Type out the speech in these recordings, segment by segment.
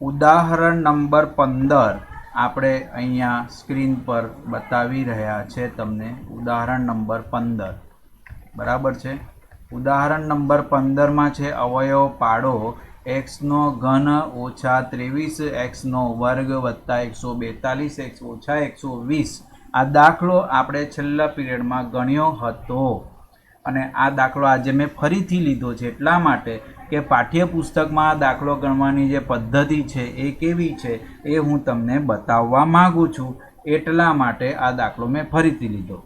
ઉદાહરણ નંબર પંદર આપણે અહીંયા સ્ક્રીન પર બતાવી રહ્યા છે તમને ઉદાહરણ નંબર પંદર. બરાબર છે? ઉદાહરણ નંબર પંદરમાં છે, અવયવ પાડો, એક્સનો ઘન ઓછા ત્રેવીસ, એક્સનો વર્ગ વત્તા એકસો બેતાલીસ, એક્સ ઓછા એકસો વીસ. આ દાખલો આપણે છેલ્લા પીરિયડમાં ગણ્યો હતો. અને આ દાખલો આજે મેં ફરીથી લીધો છે એટલા માટે કે પાઠ્યપુસ્તકમાં દાખલો ગણવાની જે પદ્ધતિ છે એ કેવી છે એ હું તમને બતાવવા માગું છું. એટલા માટે આ દાખલો મેં ફરીથી લીધો.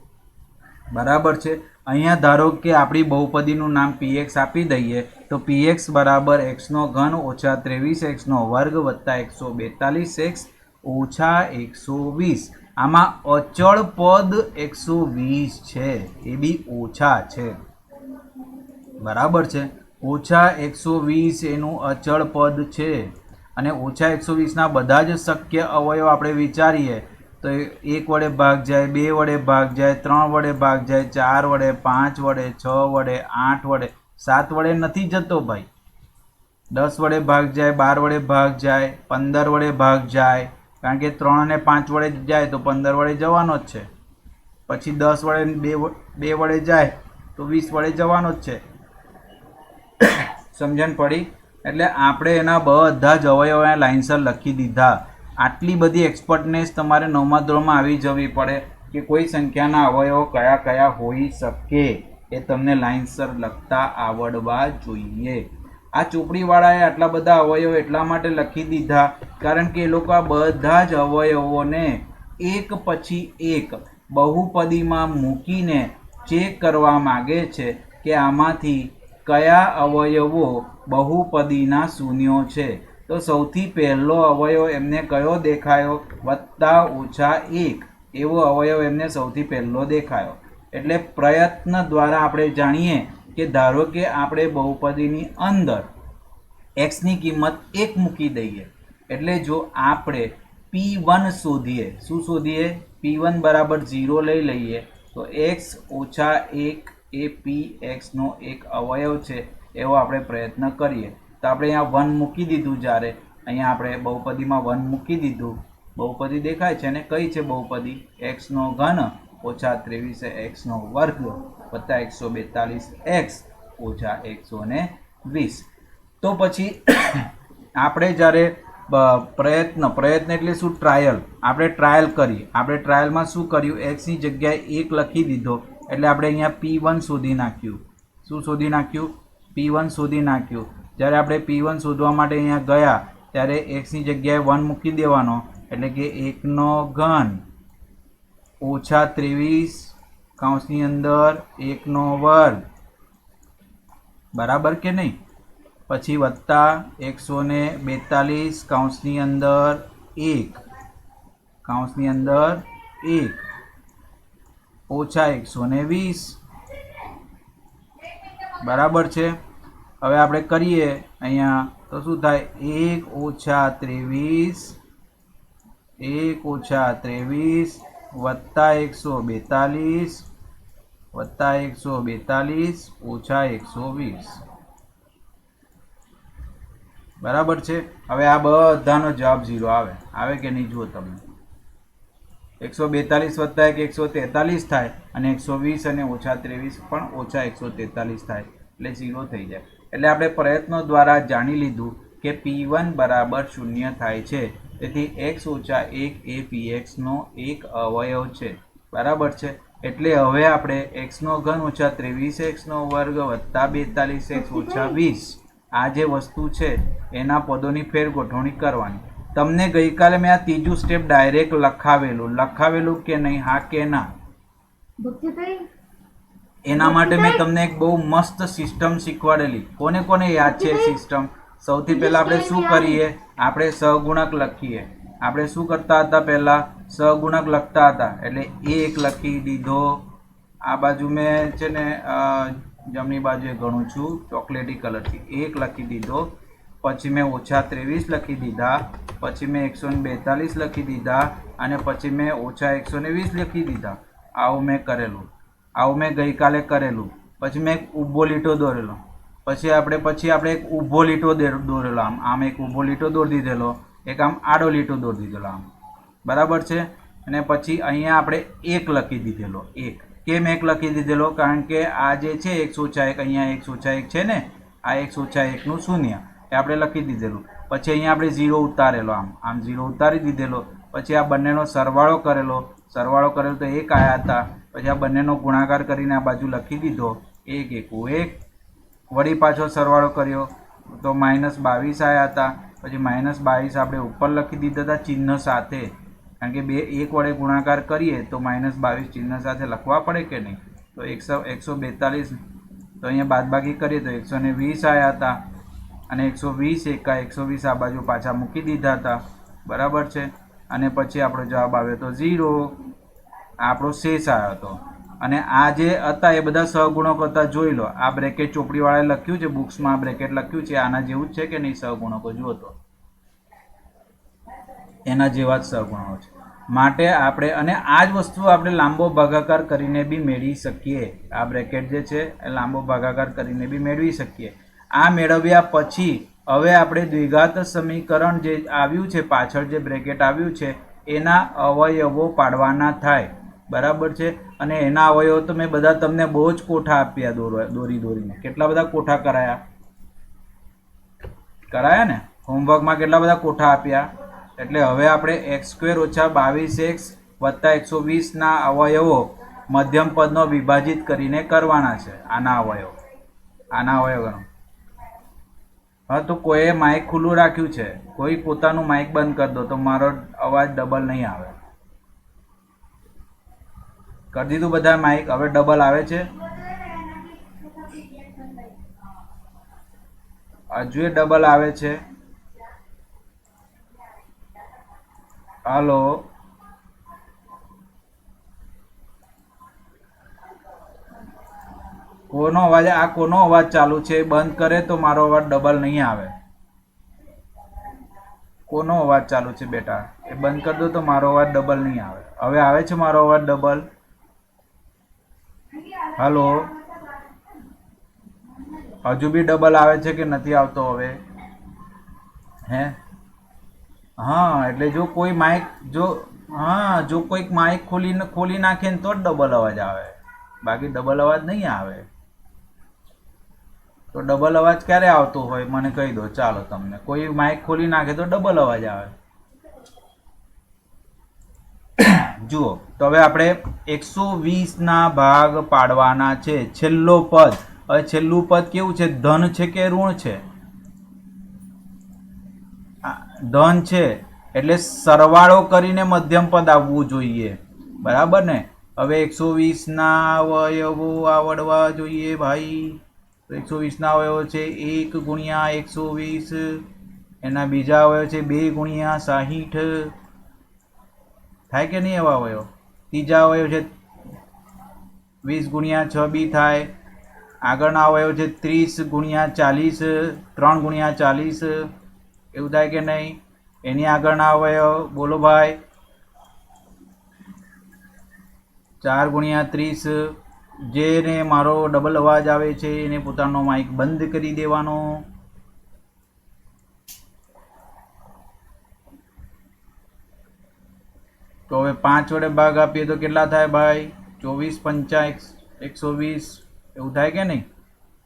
બરાબર છે? અહીંયા ધારો કે આપણી બહુપદીનું નામ પીએક્સ આપી દઈએ, તો પીએક્સ બરાબર એક્સનો ઘન ઓછા ત્રેવીસ એક્સનો વર્ગ વત્તા એકસો બેતાલીસ એક્સ ઓછા એકસો વીસ. આમાં અચળ પદ એકસો વીસ છે. એ બી ઓછા છે. બરાબર છે? ઓછા એકસો વીસ એનું અચળ પદ છે. અને ઓછા એકસો વીસના બધા જ શક્ય અવયવ આપણે વિચારીએ, તો એક વડે ભાગ જાય, બે વડે ભાગ જાય, ત્રણ વડે ભાગ જાય, ચાર વડે, પાંચ વડે, છ વડે, આઠ વડે, સાત વડે નથી જતો ભાઈ. દસ વડે ભાગ જાય, બાર વડે ભાગ જાય, પંદર વડે ભાગ જાય, કારણ કે ત્રણ અને પાંચ વડે જાય તો પંદર વડે જવાનો જ છે. પછી દસ વડે બે બે વડે જાય તો વીસ વડે જવાનો જ છે. સમજણ પડી? એટલે આપણે એના બધા જ અવયવ લાઇન્સર લખી દીધા. આટલી બધી એક્સપર્ટનેસ તમારે નવમા ધોરણમાં આવી જવી પડે કે કોઈ સંખ્યાના અવયવો કયા કયા હોઈ શકે એ તમને લાઇનસર લખતા આવડવા જોઈએ. આ ચોપડીવાળાએ આટલા બધા અવયવો એટલા માટે લખી દીધા કારણ કે એ લોકો આ બધા જ અવયવોને એક પછી એક બહુપદીમાં મૂકીને ચેક કરવા માગે છે કે આમાંથી કયા અવયવો બહુપદીના શૂન્યો છે? તો સૌથી પહેલો અવયવ એમને કયો દેખાયો? વત્તા ઓછા એક. એવો અવયવ એમને સૌથી પહેલો દેખાયો. એટલે પ્રયત્ન દ્વારા આપણે જાણીએ કે ધારો કે આપણે બહુપદીની અંદર એક્સની કિંમત એક મૂકી દઈએ. એટલે જો આપણે પી વન શોધીએ, શું શોધીએ? પી વન બરાબર ઝીરો લઈ લઈએ, તો એક્સ ઓછા એક એ પી એક્સનો એક અવયવ છે, એવો આપણે પ્રયત્ન કરીએ. તો આપણે અહીંયા વન મૂકી દીધું જ્યારે. અહીંયા આપણે બહુપદીમાં વન મૂકી દીધું. બહુપદી દેખાય છે અને કઈ છે બહુપદી? એક્સનો ઘન ઓછા ત્રેવીસ એક્સનો વર્ગ વત્તા એકસો બેતાલીસ એક્સ ઓછા એકસો ને વીસ. તો પછી આપણે જ્યારે પ્રયત્ન પ્રયત્ન એટલે શું? ટ્રાયલ. આપણે ટ્રાયલ કરીએ. આપણે ટ્રાયલમાં શું કર્યું? એક્સની જગ્યાએ એક લખી દીધો. એટલે આપણે અહીંયા પી વન શોધી નાખ્યું. શું શોધી નાખ્યું? પી વન શોધી નાખ્યું. જ્યારે આપણે પી વન શોધવા માટે અહીંયા ગયા, ત્યારે એક્સની જગ્યાએ વન મૂકી દેવાનો, એટલે કે એકનો ઘન ઓછા ત્રેવીસ કાઉન્સની અંદર એકનો વર્ગ. બરાબર કે નહીં? પછી વત્તા એકસો ને બેતાલીસ કાઉન્સની અંદર એક. કાઉન્સની અંદર એક. ઓછા એકસો ને વીસ. બરાબર છે? હવે આપણે કરીએ અહીંયા, તો શું થાય? એક ઓછા ત્રેવીસ. એક ઓછા ત્રેવીસ વત્તા એકસો બેતાલીસ. વત્તા એકસો બેતાલીસ ઓછા એકસો વીસ. બરાબર છે? હવે આ બધાનો જવાબ ઝીરો આવે. આવે કે નહીં જુઓ તમે? એકસો બેતાલીસ વત્તા એક એકસો તેતાલીસ થાય અને એકસો વીસ અને ઓછા ત્રેવીસ પણ ઓછા એકસો તેતાલીસ થાય, એટલે ઝીરો થઈ જાય. એટલે આપણે પ્રયત્નો દ્વારા જાણી લીધું કે પી વન બરાબર શૂન્ય થાય છે. તેથી એક્સ ઓછા એક એ પી એક્સનો એક અવયવ છે. બરાબર છે? એટલે હવે આપણે એક્સનો ઘન ઓછા ત્રેવીસ એક્સનો વર્ગ વત્તા બેતાલીસ એક્સ ઓછા વીસ આ જે વસ્તુ છે, એના પદોની ફેર ગોઠવણી કરવાની. તમને ગઈકાલે મેં આ ત્રીજું સ્ટેપ ડાયરેક્ટ લખાવેલું. લખાવેલું કે નહીં હા કે ના? એના માટે મેં તમને એક બહુ મસ્ત સિસ્ટમ શીખવાડેલી. કોને કોને યાદ છે સિસ્ટમ સૌથી પહેલા આપણે શું કરીએ? આપણે સહગુણક લખીએ. આપણે શું કરતા હતા પહેલા? સહગુણક લખતા હતા. એટલે એક લખી દીધો. આ બાજુ મેં છે ને જમણી બાજુએ ગણું છું. ચોકલેટી કલરથી. એક લખી દીધો. પછી મેં ઓછા ત્રેવીસ લખી દીધા, પછી મેં એકસો બેતાલીસ લખી દીધા અને પછી મેં ઓછા એકસો વીસ લખી દીધા. આવું મેં કરેલું. આવું મેં ગઈકાલે કરેલું. પછી મેં એક ઊભો લીટો દોરેલો. પછી આપણે પછી આપણે એક ઊભો લીટો દોરેલો આમ. આમ એક ઊભો લીટો દોરી દીધેલો, એક આમ આડો લીટો દોરી દીધેલો આમ. બરાબર છે? અને પછી અહીંયા આપણે એક લખી દીધેલો, એક. કેમ એક લખી દીધેલો? કારણ કે આ જે છે એકસો ઓછા એક, અહીંયા એકસો ઓછા એક છે ને? આ એકસો ઓછા એકનું શૂન્ય. એ આપણે લખી દીધેલું. પછી અહીંયા આપણે ઝીરો ઉતારેલો આમ. આમ ઝીરો ઉતારી દીધેલો. પછી આ બંનેનો સરવાળો કરેલો. સરવાળો કરેલો તો એક આયા હતા. પછી આ બંનેનો ગુણાકાર કરીને આ બાજુ લખી દીધો. એક, એકું, એક વળી પાછો સરવાળો કર્યો. તો માઇનસ બાવીસ આવ્યા હતા. પછી માઇનસ બાવીસ આપણે ઉપર લખી દીધા હતા ચિહ્ન સાથે. કારણ કે બે, એક વડે ગુણાકાર કરીએ તો માઇનસ બાવીસ ચિહ્ન સાથે લખવા પડે કે નહીં? તો એકસો એકસો બેતાલીસ. તો અહીંયા બાદબાકી કરીએ તો એકસો ને વીસ આવ્યા હતા. અને એકસો વીસ એકા એકસો વીસ આ બાજુ પાછા મૂકી દીધા હતા. બરાબર છે? અને પછી આપણો જવાબ આવ્યો તો ઝીરો. આપણો શેષ આવ્યો હતો. અને આ જે હતા એ બધા સહગુણક હતા. જોઈ લો, આ બ્રેકેટ ચોપડીવાળાએ લખ્યું છે, બુક્સમાં બ્રેકેટ લખ્યું છે, આના જેવું જ છે કે નહીં સહગુણકો? જુઓ તો. એના જેવા જ સહગુણકો છે. માટે આપણે, અને આ જ વસ્તુ આપણે લાંબો ભાગાકાર કરીને બી મેળવી શકીએ. આ બ્રેકેટ જે છે, એ લાંબો ભાગાકાર કરીને બી મેળવી શકીએ. આ મેળવ્યા પછી હવે આપણે દ્વિઘાત સમીકરણ જે આવ્યું છે, પાછળ જે બ્રેકેટ આવ્યું છે, એના અવયવો પાડવાના થાય. બરાબર છે? અને એના અવયવો તો મેં બધા તમને બહુ જ કોઠા આપ્યા દોરો, દોરી દોરીને. કેટલા બધા કોઠા કરાયા? કરાયા ને? હોમવર્કમાં કેટલા બધા કોઠા આપ્યા? એટલે હવે આપણે એક્સ સ્ક્વેર ઓછા બાવીસ એક્સ વત્તા એકસો વીસના અવયવો મધ્યમ પદનો વિભાજિત કરીને કરવાના છે. આના અવયવ. આના અવયવનો. હા, તો કોઈએ માઇક ખુલ્લું રાખ્યું છે. કોઈ પોતાનું માઇક બંધ કરી દો, તો મારો અવાજ ડબલ નહીં આવે. કરી દીધું બધા માઇક હવે ડબલ આવે છે. હજુ એ ડબલ આવે છે. હાલો. કોનો અવાજ આ કોનો અવાજ ચાલુ છે? બંધ કરે તો મારો અવાજ ડબલ નહીં આવે. કોનો અવાજ ચાલુ છે બેટા? એ બંધ કરી દો તો મારો અવાજ ડબલ નહીં આવે. હવે આવે છે મારો અવાજ ડબલ? હલો? હજુ બી ડબલ આવે છે કે નથી આવતો હવે? હે? હા, એટલે જો કોઈ માઇક જો હા, જો કોઈક માઇક ખોલી ખોલી નાખે ને તો જ ડબલ અવાજ આવે. બાકી ડબલ અવાજ નહીં આવે. તો ડબલ અવાજ ક્યારે આવતો હોય? મને કહી દો, ચાલો તમને. કોઈ માઇક ખોલી નાખે તો ડબલ અવાજ આવે. જુઓ, તો હવે આપણે એકસો વીસના ભાગ પાડવાના છે. છેલ્લો પદ. હવે છેલ્લું પદ કેવું છે? ધન છે કે ઋણ છે? ધન છે. એટલે સરવાળો કરીને મધ્યમ પદ આવવું જોઈએ. બરાબર ને? હવે એકસો વીસના અવયવો આવડવા જોઈએ ભાઈ. તો એકસો વીસના અવયવો છે, એક ગુણ્યા એકસો વીસ. એના બીજા અવયવ છે, બે ગુણ્યા સાહીઠ. થાય કે નહીં એવા અવયવ ત્રીજા અવયવ છે, વીસ ગુણ્યા છ બી થાય. આગળના અવયવ છે, ત્રીસ ગુણ્યા ચાલીસ, ત્રણ ગુણ્યા ચાલીસ. એવું થાય કે નહીં? એની આગળના અવયવ બોલો ભાઈ. ચાર ગુણ્યા ત્રીસ. જેને મારો ડબલ અવાજ આવે છે, એને પોતાનો માઇક બંધ કરી દેવાનો. તો હવે પાંચ વડે ભાગ આપીએ તો કેટલા થાય ભાઈ? ચોવીસ પંચા એકસો વીસ, એવું થાય કે નહીં?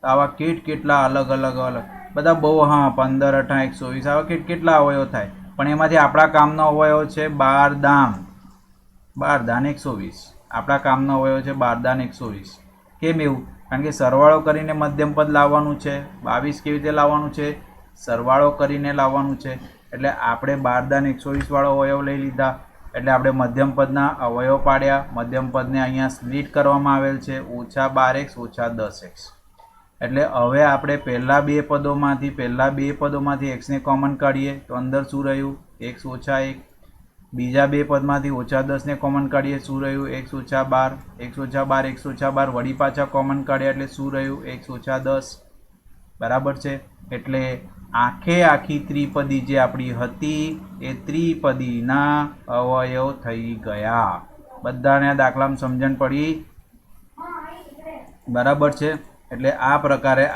તો આવા કેટ કેટલા અલગ અલગ અલગ. બધા બહુ, હા, પંદર, અઠા, એકસો વીસ, આવા કેટ કેટલા અવયવ થાય? પણ એમાંથી આપણા કામનો અવયવ છે બાર દામ બાર દાન એકસો વીસ. આપણા કામનો અવયવ છે બારદાન એકસો વીસ. કેમ એવું? કારણ કે સરવાળો કરીને મધ્યમ પદ લાવવાનું છે, બાવીસ કેવી રીતે લાવવાનું છે? સરવાળો કરીને લાવવાનું છે. એટલે આપણે બારદાન એકસો વીસવાળો અવયવ લઈ લીધા. એટલે આપણે મધ્યમ પદના અવયવ પાડ્યા. મધ્યમ પદને અહીંયા સ્પ્લિટ કરવામાં આવેલ છે. ઓછા બાર એક્સ, ઓછા દસ એક્સ. એટલે હવે આપણે પહેલાં બે પદોમાંથી, પહેલાં બે પદોમાંથી એક્સને કોમન કાઢીએ તો અંદર શું રહ્યું? એક્સ ઓછા એક બીજા બે પદમાંથી ઓછા દસને કોમન કાઢીએ, શું રહ્યું? એક્સ ઓછા બાર એક્સ ઓછા બાર એક્સ ઓછા બાર, વળી પાછા કોમન કાઢ્યા એટલે શું રહ્યું? એક્સ ઓછા દસ. બરાબર છે? એટલે આખે આખી ત્રિપદી જે આપણી હતી, એ ત્રિપદીના અવયવ થઈ ગયા. બધાને દાખલામાં સમજણ પડી? બરાબર છે? એટલે આ પ્રકારે